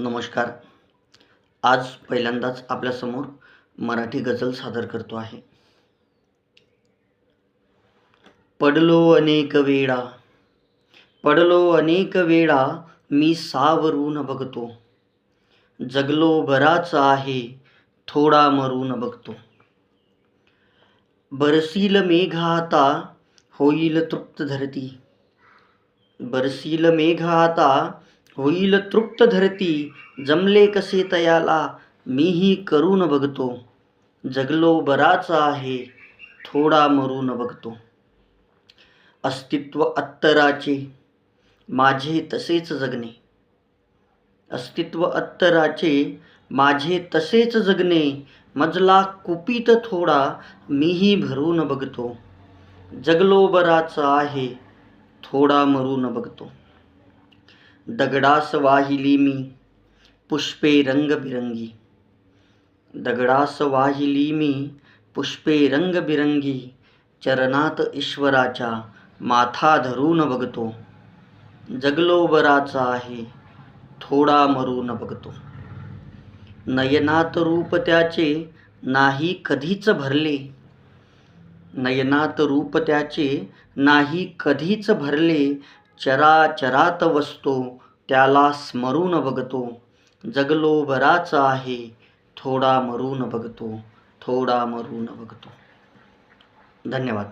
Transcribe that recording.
नमस्कार. आज पहिल्यांदाच आपल्यासमोर मराठी गझल सादर करतो आहे. पडलो अनेक वेळा पडलो अनेक वेळा मी सावरून बघतो. जगलो बराच आहे थोडा मरून बघतो. बरसील मेघ आता होईल तृप्त धरती. बरसील मेघ आता होईल तृप्त धरती जमले कसे तयाला मीही करून बघतो. जगलो बराचा आहे थोडा मरून बघतो. अस्तित्व अत्तराचे माझे तसेच जगणे. अस्तित्व अत्तराचे माझे तसेच जगणे मजला कुपित थोडा मीही भरून बघतो. जगलो बराचा आहे थोडा मरून बघतो. दगडास वाहिली मी पुष्पे रंगबिरंगी। दगडास वाहिली मी पुष्पे रंगबिरंगी चरणात ईश्वराच्या माथा धरून बघतो। जगलो बराचा आहे थोडा मरून बघतो। नयनात रूप त्याचे नाही कधीच भरले। नयनात रूप त्याचे नाही कधीच भरले चराचरात वसतो त्याला स्मरून बघतो. जगलो बराचा आहे थोडा मरून बघतो थोडा मरून बघतो. धन्यवाद.